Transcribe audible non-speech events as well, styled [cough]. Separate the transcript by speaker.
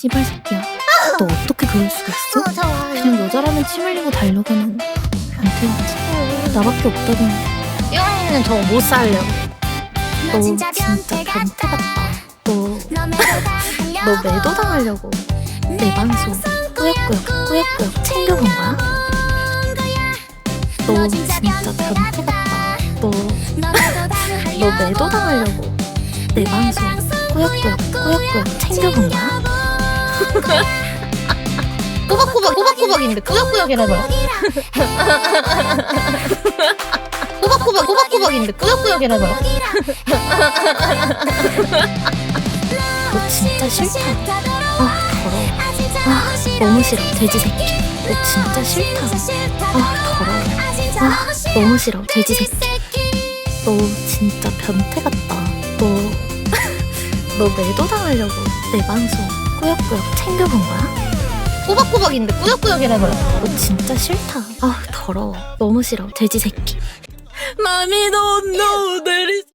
Speaker 1: 씨발 새끼야. 너 어떻게 그럴 수가 있어?
Speaker 2: 어.
Speaker 1: 그냥 여자라면 침 흘리고 달려가는 변태였지. 나밖에 없다더니
Speaker 2: 뿅이는 저 못 살려.
Speaker 1: 너 진짜 변태 같다. 너, 너 매도 당하려고 내 방송 꾸역꾸역 꾸역꾸역 챙겨본 거야? 너 진짜 변태 같다. 너, 너 매도 당하려고 내 방송 꾸역꾸역 꾸역꾸역 챙겨본 거야? [laughs]
Speaker 2: 꼬박꼬박 꼬박꼬박인데 꾸역꾸역이라고요. 꼬박꼬박 꼬박꼬박인데 꾸역꾸역이라고요.
Speaker 1: 너 진짜 싫다. 아 더러워. 아 너무 싫어 돼지 새끼. 너 진짜 싫다. 아 더러워. 아 너무 싫어 돼지 새끼. 너 진짜 변태 같다. 너, [laughs] 너 매도 당하려고 내 방송 꾸역꾸역 챙겨본 거야?
Speaker 2: 꼬박꼬박인데 꾸역꾸역이라고요.
Speaker 1: 너 진짜 싫다. 아 더러워. 너무 싫어 돼지 새끼.
Speaker 3: Know that it's